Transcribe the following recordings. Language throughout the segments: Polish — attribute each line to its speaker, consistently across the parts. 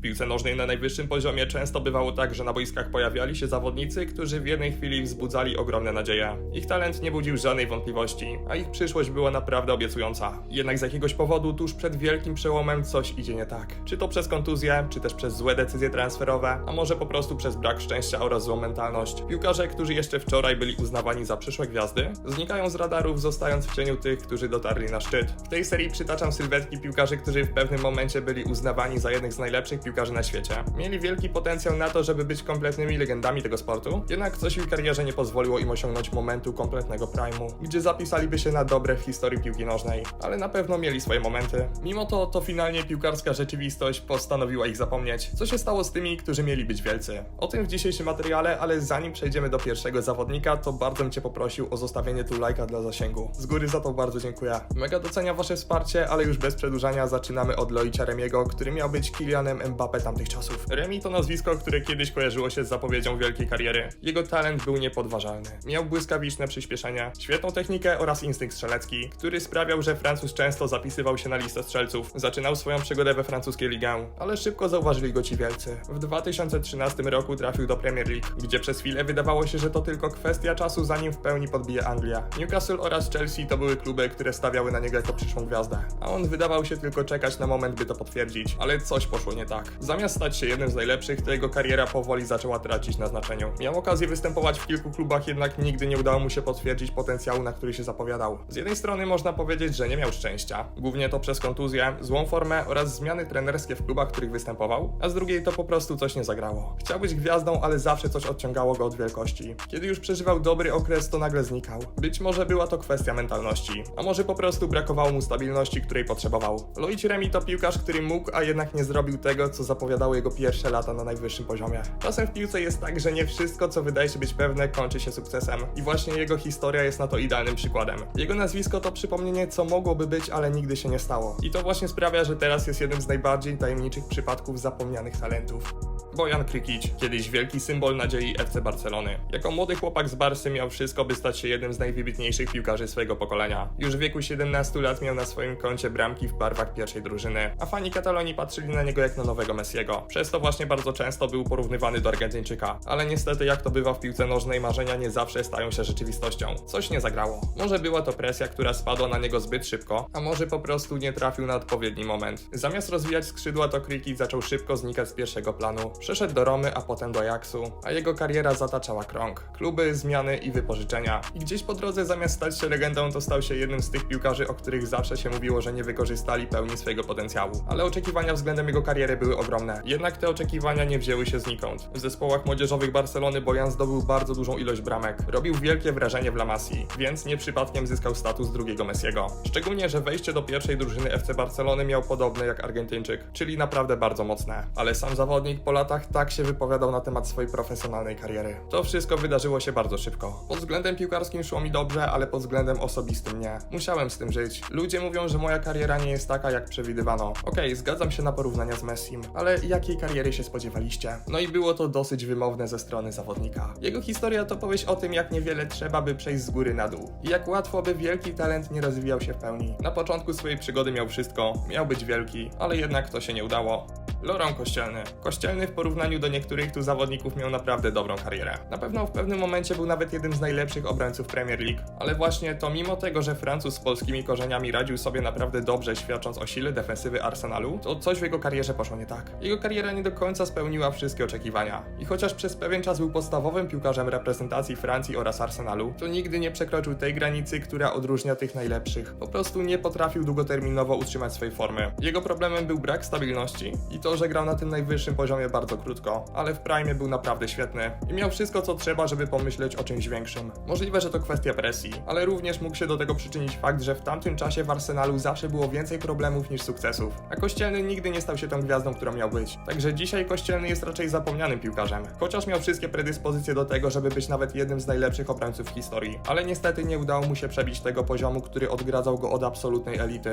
Speaker 1: W piłce nożnej na najwyższym poziomie często bywało tak, że na boiskach pojawiali się zawodnicy, którzy w jednej chwili wzbudzali ogromne nadzieje. Ich talent nie budził żadnej wątpliwości, a ich przyszłość była naprawdę obiecująca. Jednak z jakiegoś powodu tuż przed wielkim przełomem coś idzie nie tak. Czy to przez kontuzję, czy też przez złe decyzje transferowe, a może po prostu przez brak szczęścia oraz złą mentalność. Piłkarze, którzy jeszcze wczoraj byli uznawani za przyszłe gwiazdy, znikają z radarów, zostając w cieniu tych, którzy dotarli na szczyt. W tej serii przytaczam sylwetki piłkarzy, którzy w pewnym momencie byli uznawani za jednych z najlepszych piłkarzy na świecie. Mieli wielki potencjał na to, żeby być kompletnymi legendami tego sportu, jednak coś w ich karierze nie pozwoliło im osiągnąć momentu kompletnego primu, gdzie zapisaliby się na dobre w historii piłki nożnej, ale na pewno mieli swoje momenty. Mimo to, to finalnie piłkarska rzeczywistość postanowiła ich zapomnieć. Co się stało z tymi, którzy mieli być wielcy? O tym w dzisiejszym materiale, ale zanim przejdziemy do pierwszego zawodnika, to bardzo bym Cię poprosił o zostawienie tu lajka dla zasięgu. Z góry za to bardzo dziękuję. Mega doceniam Wasze wsparcie, ale już bez przedłużania zaczynamy od Loicia Remiego, który miał być Kylianem Mbappé tamtych czasów. To nazwisko, które kiedyś kojarzyło się z zapowiedzią wielkiej kariery. Jego talent był niepodważalny. Miał błyskawiczne przyspieszenie, świetną technikę oraz instynkt strzelecki, który sprawiał, że Francuz często zapisywał się na listę strzelców. Zaczynał swoją przygodę we francuskiej ligę, ale szybko zauważyli go ci wielcy. W 2013 roku trafił do Premier League, gdzie przez chwilę wydawało się, że to tylko kwestia czasu, zanim w pełni podbije Anglia. Newcastle oraz Chelsea to były kluby, które stawiały na niego jako przyszłą gwiazdę, a on wydawał się tylko czekać na moment, by to potwierdzić, ale coś poszło nie tak. Zamiast stać się jednym z najlepszych, to jego kariera powoli zaczęła tracić na znaczeniu. Miał okazję występować w kilku klubach, jednak nigdy nie udało mu się potwierdzić potencjału, na który się zapowiadał. Z jednej strony można powiedzieć, że nie miał szczęścia, głównie to przez kontuzję, złą formę oraz zmiany trenerskie w klubach, w których występował, a z drugiej to po prostu coś nie zagrało. Chciał być gwiazdą, ale zawsze coś odciągało go od wielkości. Kiedy już przeżywał dobry okres, to nagle znikał. Być może była to kwestia mentalności, a może po prostu brakowało mu stabilności, której potrzebował. Loic Remi to piłkarz, który mógł, a jednak nie zrobił tego, co zapowiadało jego pierwsze lata na najwyższym poziomie. Czasem w piłce jest tak, że nie wszystko, co wydaje się być pewne, kończy się sukcesem. I właśnie jego historia jest na to idealnym przykładem. Jego nazwisko to przypomnienie, co mogłoby być, ale nigdy się nie stało. I to właśnie sprawia, że teraz jest jednym z najbardziej tajemniczych przypadków zapomnianych talentów. Bojan Krykić, kiedyś wielki symbol nadziei FC Barcelony. Jako młody chłopak z Barsy miał wszystko, by stać się jednym z najwybitniejszych piłkarzy swojego pokolenia. Już w wieku 17 lat miał na swoim koncie bramki w barwach pierwszej drużyny, a fani Katalonii patrzyli na niego jak na nowego Messiego. Przez to właśnie bardzo często był porównywany do Argentyńczyka. Ale niestety, jak to bywa w piłce nożnej, marzenia nie zawsze stają się rzeczywistością. Coś nie zagrało. Może była to presja, która spadła na niego zbyt szybko, a może po prostu nie trafił na odpowiedni moment. Zamiast rozwijać skrzydła, to Krykić zaczął szybko znikać z pierwszego planu. Przeszedł do Romy, a potem do Ajaxu, a jego kariera zataczała krąg. Kluby, zmiany i wypożyczenia. I gdzieś po drodze zamiast stać się legendą, to stał się jednym z tych piłkarzy, o których zawsze się mówiło, że nie wykorzystali pełni swojego potencjału. Ale oczekiwania względem jego kariery były ogromne. Jednak te oczekiwania nie wzięły się znikąd. W zespołach młodzieżowych Barcelony Bojan zdobył bardzo dużą ilość bramek. Robił wielkie wrażenie w La Masii, więc nie przypadkiem zyskał status drugiego Messiego. Szczególnie, że wejście do pierwszej drużyny FC Barcelony miał podobne jak Argentyńczyk, czyli naprawdę bardzo mocne. Ale sam zawodnik po latach tak się wypowiadał na temat swojej profesjonalnej kariery. To wszystko wydarzyło się bardzo szybko. Pod względem piłkarskim szło mi dobrze, ale pod względem osobistym nie. Musiałem z tym żyć. Ludzie mówią, że moja kariera nie jest taka, jak przewidywano. Okej, zgadzam się na porównania z Messim, ale jakiej kariery się spodziewaliście? No i było to dosyć wymowne ze strony zawodnika. Jego historia to powieść o tym, jak niewiele trzeba, by przejść z góry na dół. I jak łatwo, by wielki talent nie rozwijał się w pełni. Na początku swojej przygody miał wszystko, miał być wielki, ale jednak to się nie udało. Laurent Kościelny. Kościelny w porównaniu do niektórych tu zawodników miał naprawdę dobrą karierę. Na pewno w pewnym momencie był nawet jednym z najlepszych obrońców Premier League, ale właśnie to mimo tego, że Francuz z polskimi korzeniami radził sobie naprawdę dobrze, świadcząc o sile defensywy Arsenalu, to coś w jego karierze poszło nie tak. Jego kariera nie do końca spełniła wszystkie oczekiwania. I chociaż przez pewien czas był podstawowym piłkarzem reprezentacji Francji oraz Arsenalu, to nigdy nie przekroczył tej granicy, która odróżnia tych najlepszych. Po prostu nie potrafił długoterminowo utrzymać swojej formy. Jego problemem był brak stabilności i to, że grał na tym najwyższym poziomie bardzo krótko, ale w prime był naprawdę świetny i miał wszystko co trzeba, żeby pomyśleć o czymś większym. Możliwe, że to kwestia presji, ale również mógł się do tego przyczynić fakt, że w tamtym czasie w Arsenalu zawsze było więcej problemów niż sukcesów, a Kościelny nigdy nie stał się tą gwiazdą, którą miał być. Także dzisiaj Kościelny jest raczej zapomnianym piłkarzem, chociaż miał wszystkie predyspozycje do tego, żeby być nawet jednym z najlepszych obrońców w historii, ale niestety nie udało mu się przebić tego poziomu, który odgradzał go od absolutnej elity.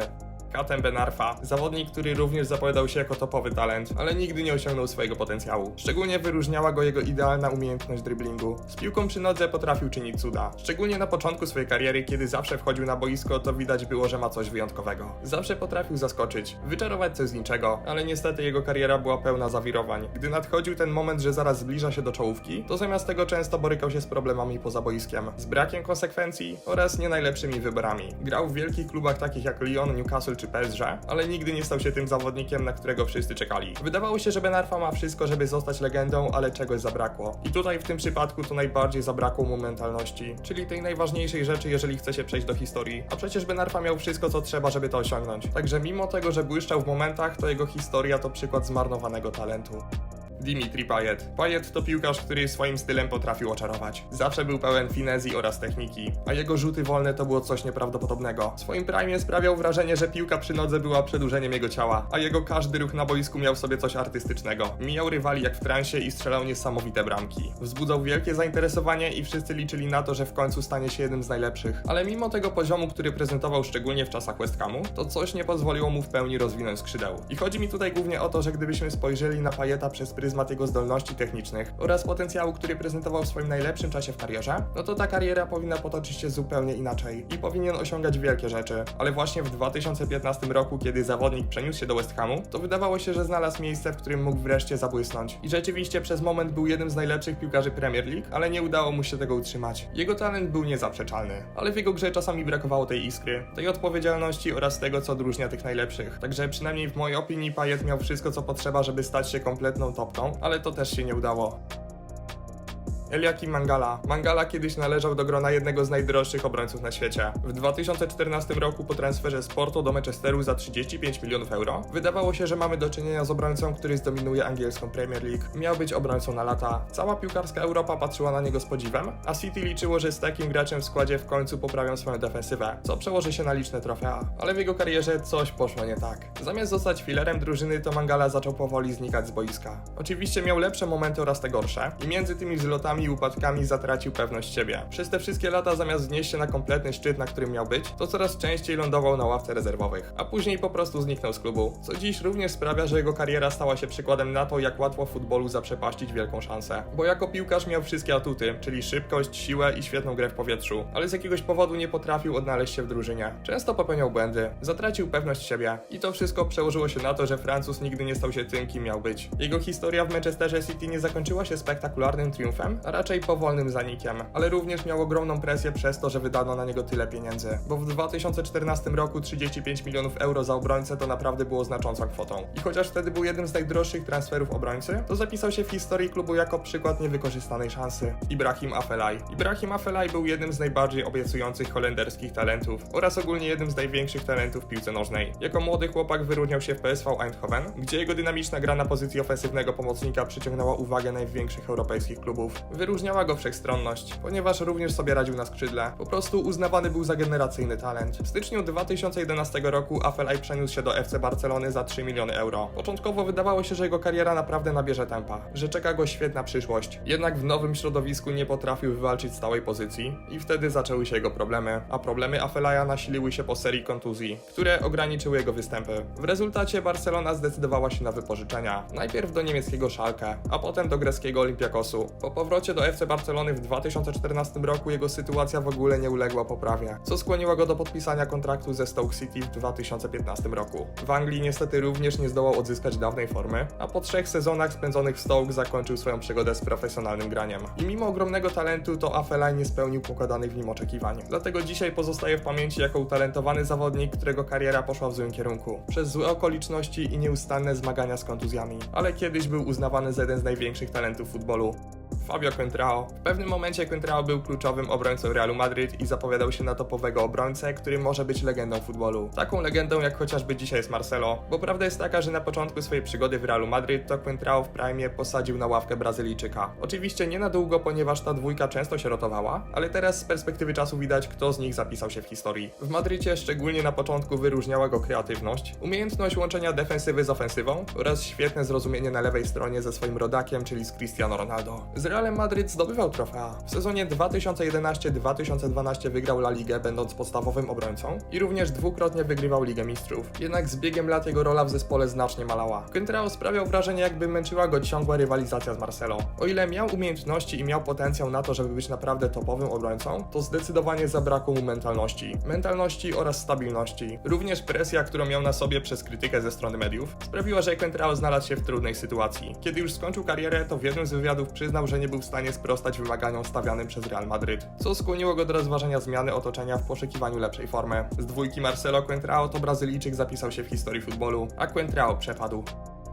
Speaker 1: Katem Benarfa, zawodnik, który również zapowiadał się jako topowy talent, talent, ale nigdy nie osiągnął swojego potencjału. Szczególnie wyróżniała go jego idealna umiejętność driblingu. Z piłką przy nodze potrafił czynić cuda. Szczególnie na początku swojej kariery, kiedy zawsze wchodził na boisko, to widać było, że ma coś wyjątkowego. Zawsze potrafił zaskoczyć, wyczarować coś z niczego, ale niestety jego kariera była pełna zawirowań. Gdy nadchodził ten moment, że zaraz zbliża się do czołówki, to zamiast tego często borykał się z problemami poza boiskiem, z brakiem konsekwencji oraz nie najlepszymi wyborami. Grał w wielkich klubach takich jak Lyon, Newcastle czy PSG, ale nigdy nie stał się tym zawodnikiem, na którego wszyscy czekali. Wydawało się, że Ben Arfa ma wszystko, żeby zostać legendą, ale czegoś zabrakło. I tutaj w tym przypadku to najbardziej zabrakło mu mentalności, czyli tej najważniejszej rzeczy, jeżeli chce się przejść do historii. A przecież Ben Arfa miał wszystko, co trzeba, żeby to osiągnąć. Także mimo tego, że błyszczał w momentach, to jego historia to przykład zmarnowanego talentu. Dimitri Payet. Payet to piłkarz, który swoim stylem potrafił oczarować. Zawsze był pełen finezji oraz techniki, a jego rzuty wolne to było coś nieprawdopodobnego. W swoim prime sprawiał wrażenie, że piłka przy nodze była przedłużeniem jego ciała, a jego każdy ruch na boisku miał w sobie coś artystycznego. Mijał rywali jak w transie i strzelał niesamowite bramki. Wzbudzał wielkie zainteresowanie i wszyscy liczyli na to, że w końcu stanie się jednym z najlepszych. Ale mimo tego poziomu, który prezentował szczególnie w czasach West Hamu, to coś nie pozwoliło mu w pełni rozwinąć skrzydeł. I chodzi mi tutaj głównie o to, że gdybyśmy spojrzeli na Payeta przez pryzmat jego zdolności technicznych oraz potencjału, który prezentował w swoim najlepszym czasie w karierze, no to ta kariera powinna potoczyć się zupełnie inaczej i powinien osiągać wielkie rzeczy. Ale właśnie w 2015 roku, kiedy zawodnik przeniósł się do West Hamu, to wydawało się, że znalazł miejsce, w którym mógł wreszcie zabłysnąć. I rzeczywiście przez moment był jednym z najlepszych piłkarzy Premier League, ale nie udało mu się tego utrzymać. Jego talent był niezaprzeczalny, ale w jego grze czasami brakowało tej iskry, tej odpowiedzialności oraz tego, co odróżnia tych najlepszych. Także przynajmniej w mojej opinii Payet miał wszystko, co potrzeba, żeby stać się kompletną topką, ale to też się nie udało. Eliakim Mangala. Mangala kiedyś należał do grona jednego z najdroższych obrońców na świecie. W 2014 roku po transferze z Porto do Manchesteru za 35 milionów euro wydawało się, że mamy do czynienia z obrońcą, który zdominuje angielską Premier League. Miał być obrońcą na lata. Cała piłkarska Europa patrzyła na niego z podziwem, a City liczyło, że z takim graczem w składzie w końcu poprawią swoją defensywę, co przełoży się na liczne trofea. Ale w jego karierze coś poszło nie tak. Zamiast zostać filerem drużyny, to Mangala zaczął powoli znikać z boiska. Oczywiście miał lepsze momenty oraz te gorsze i między tymi wzlotami i upadkami zatracił pewność siebie. Przez te wszystkie lata zamiast wznieść się na kompletny szczyt, na którym miał być, to coraz częściej lądował na ławce rezerwowych, a później po prostu zniknął z klubu, co dziś również sprawia, że jego kariera stała się przykładem na to, jak łatwo w futbolu zaprzepaścić wielką szansę. Bo jako piłkarz miał wszystkie atuty, czyli szybkość, siłę i świetną grę w powietrzu, ale z jakiegoś powodu nie potrafił odnaleźć się w drużynie. Często popełniał błędy, zatracił pewność siebie i to wszystko przełożyło się na to, że Francuz nigdy nie stał się tym, kim miał być. Jego historia w Manchesterze City nie zakończyła się spektakularnym triumfem, a raczej powolnym zanikiem, ale również miał ogromną presję przez to, że wydano na niego tyle pieniędzy, bo w 2014 roku 35 milionów euro za obrońcę to naprawdę było znaczącą kwotą. I chociaż wtedy był jednym z najdroższych transferów obrońcy, to zapisał się w historii klubu jako przykład niewykorzystanej szansy. Ibrahim Afelaj. Ibrahim Afelaj był jednym z najbardziej obiecujących holenderskich talentów oraz ogólnie jednym z największych talentów w piłce nożnej. Jako młody chłopak wyróżniał się w PSV Eindhoven, gdzie jego dynamiczna gra na pozycji ofensywnego pomocnika przyciągnęła uwagę największych europejskich klubów. Wyróżniała go wszechstronność, ponieważ również sobie radził na skrzydle. Po prostu uznawany był za generacyjny talent. W styczniu 2011 roku Afelaj przeniósł się do FC Barcelony za 3 miliony euro. Początkowo wydawało się, że jego kariera naprawdę nabierze tempa, że czeka go świetna przyszłość. Jednak w nowym środowisku nie potrafił wywalczyć stałej pozycji i wtedy zaczęły się jego problemy. A problemy Afelaja nasiliły się po serii kontuzji, które ograniczyły jego występy. W rezultacie Barcelona zdecydowała się na wypożyczenia. Najpierw do niemieckiego Schalke, a potem do greckiego Olympiakosu. Po powrocie do FC Barcelony w 2014 roku jego sytuacja w ogóle nie uległa poprawie, co skłoniło go do podpisania kontraktu ze Stoke City w 2015 roku. W Anglii niestety również nie zdołał odzyskać dawnej formy, a po trzech sezonach spędzonych w Stoke zakończył swoją przygodę z profesjonalnym graniem. I mimo ogromnego talentu to Afelaj nie spełnił pokładanych w nim oczekiwań. Dlatego dzisiaj pozostaje w pamięci jako utalentowany zawodnik, którego kariera poszła w złym kierunku. Przez złe okoliczności i nieustanne zmagania z kontuzjami. Ale kiedyś był uznawany za jeden z największych talentów futbolu. Fabio Contrao. W pewnym momencie Contrao był kluczowym obrońcą Realu Madryt i zapowiadał się na topowego obrońcę, który może być legendą futbolu. Taką legendą jak chociażby dzisiaj jest Marcelo, bo prawda jest taka, że na początku swojej przygody w Realu Madryt to Contrao w prime posadził na ławkę Brazylijczyka. Oczywiście nie na długo, ponieważ ta dwójka często się rotowała, ale teraz z perspektywy czasu widać, kto z nich zapisał się w historii. W Madrycie szczególnie na początku wyróżniała go kreatywność, umiejętność łączenia defensywy z ofensywą oraz świetne zrozumienie na lewej stronie ze swoim rodakiem, czyli z Cristiano Ronaldo. Z Realem Madryt zdobywał trofea. W sezonie 2011-2012 wygrał La Ligę, będąc podstawowym obrońcą i również dwukrotnie wygrywał Ligę Mistrzów. Jednak z biegiem lat jego rola w zespole znacznie malała. Quintrao sprawiał wrażenie, jakby męczyła go ciągła rywalizacja z Marcelo. O ile miał umiejętności i miał potencjał na to, żeby być naprawdę topowym obrońcą, to zdecydowanie zabrakło mu mentalności. Mentalności oraz stabilności. Również presja, którą miał na sobie przez krytykę ze strony mediów, sprawiła, że Quintrao znalazł się w trudnej sytuacji. Kiedy już skończył karierę, to w jednym z wywiadów przyznał, że nie był w stanie sprostać wymaganiom stawianym przez Real Madryt, co skłoniło go do rozważenia zmiany otoczenia w poszukiwaniu lepszej formy. Z dwójki Marcelo Quintrao to Brazylijczyk zapisał się w historii futbolu, a Quintrao przepadł.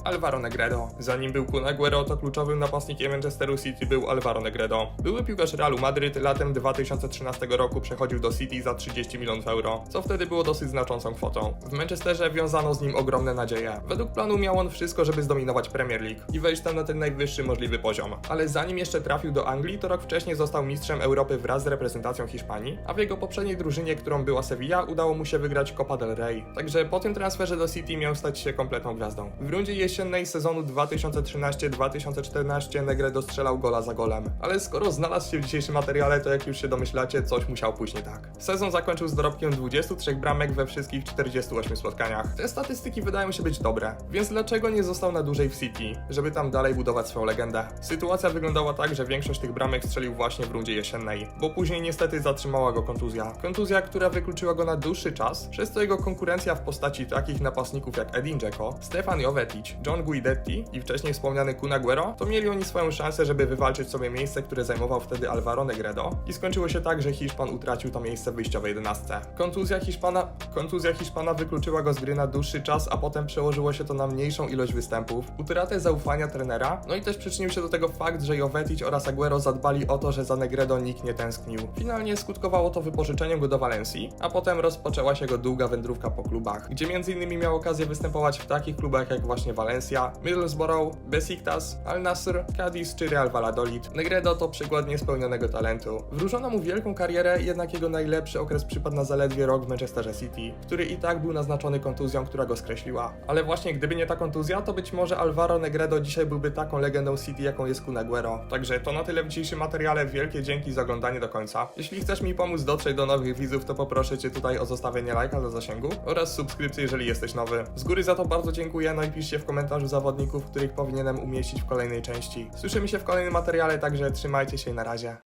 Speaker 1: Alvaro Negredo. Zanim był Kun Aguero, to kluczowym napastnikiem Manchesteru City był Alvaro Negredo. Były piłkarz Realu Madryt latem 2013 roku przechodził do City za 30 milionów euro, co wtedy było dosyć znaczącą kwotą. W Manchesterze wiązano z nim ogromne nadzieje. Według planu miał on wszystko, żeby zdominować Premier League i wejść tam na ten najwyższy możliwy poziom. Ale zanim jeszcze trafił do Anglii, to rok wcześniej został mistrzem Europy wraz z reprezentacją Hiszpanii, a w jego poprzedniej drużynie, którą była Sevilla, udało mu się wygrać Copa del Rey. Także po tym transferze do City miał stać się kompletną gwiazdą. W rundzie jesiennej sezonu 2013-2014 Negredo strzelał gola za golem. Ale skoro znalazł się w dzisiejszym materiale, to jak już się domyślacie, coś musiał pójść nie tak. Sezon zakończył z dorobkiem 23 bramek we wszystkich 48 spotkaniach. Te statystyki wydają się być dobre, więc dlaczego nie został na dłużej w City, żeby tam dalej budować swoją legendę? Sytuacja wyglądała tak, że większość tych bramek strzelił właśnie w rundzie jesiennej, bo później niestety zatrzymała go kontuzja. Kontuzja, która wykluczyła go na dłuższy czas, przez co jego konkurencja w postaci takich napastników jak Edin Dzeko, Stefan Jovetic, John Guidetti i wcześniej wspomniany Kun Aguero, to mieli oni swoją szansę, żeby wywalczyć sobie miejsce, które zajmował wtedy Alvaro Negredo i skończyło się tak, że Hiszpan utracił to miejsce w wyjściowej 11. Kontuzja Hiszpana, kontuzja Hiszpana wykluczyła go z gry na dłuższy czas, a potem przełożyło się to na mniejszą ilość występów, utratę zaufania trenera, no i też przyczynił się do tego fakt, że Jovetic oraz Aguero zadbali o to, że za Negredo nikt nie tęsknił. Finalnie skutkowało to wypożyczeniem go do Walencji, a potem rozpoczęła się jego długa wędrówka po klubach, gdzie m.in. miał okazję występować w takich klubach jak właśnie Valencia, Middlesbrough, Besiktas, Al Nassr, Cadiz czy Real Valladolid. Negredo to przykład niespełnionego talentu. Wróżono mu wielką karierę, jednak jego najlepszy okres przypadł na zaledwie rok w Manchesterze City, który i tak był naznaczony kontuzją, która go skreśliła. Ale właśnie gdyby nie ta kontuzja, to być może Alvaro Negredo dzisiaj byłby taką legendą City, jaką jest Kun Aguero. Także to na tyle w dzisiejszym materiale. Wielkie dzięki za oglądanie do końca. Jeśli chcesz mi pomóc dotrzeć do nowych widzów, to poproszę Cię tutaj o zostawienie lajka dla zasięgu oraz subskrypcję, jeżeli jesteś nowy. Z góry za to bardzo dziękuję, no i piszcie w komentarzu zawodników, których powinienem umieścić w kolejnej części. Słyszymy się w kolejnym materiale, także trzymajcie się i na razie.